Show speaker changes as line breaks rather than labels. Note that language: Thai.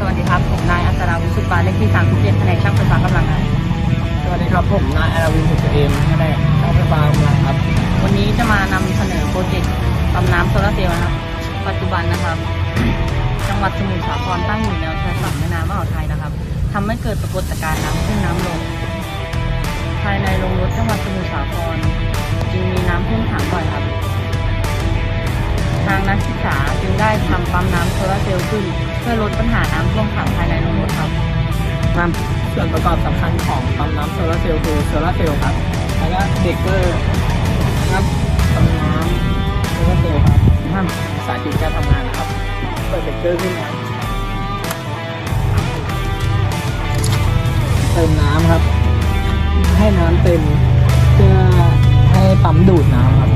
สดีครับ ผมนายอัศราวุฒิสุปาเลขที่37แผนกช่างไฟฟ้ากำลังงาน
สวัสดีครับผมนายอาราวินสุขเอมแผนกช่างไฟฟ้ากำลังครับ
วันนี้จะมานำเสนอโปรเจกต์ปั๊มน้ำโซลาร์เซลล์นะครับ ปัจจุบันนะครับ จังหวัดสมุทรสาครตั้งอยู่แนวชายฝั่งแม่น้ำมหาไทยนะครับทำให้เกิดปรากฏการณ์น้ำขึ้นน้ำลง ภายในโรงรถจังหวัดสมุทรสาครางนักศึกษาจึงได้ทำปั๊มน้ำโซลาร์เซลล์ขึ้น เพื่อลดปัญหาน้ำท่วมขังภายในโรงรถครับ
ครับส่วนประกอบสำคัญของปั๊มน้ำโซลาร์เซลล์คือโซลาร์เซลล์ครับแล้วก็เบรกเกอร์ครับปั๊มน้ำโซลาร์เซลล์ครับห้ามสาธิตการทำงานนะครับเปิดเบรกเกอร์ขึ้นมาเติมน้ำครับ ให้น้ำเต็มเพื่อให้ปั๊มดูดน้ำครับ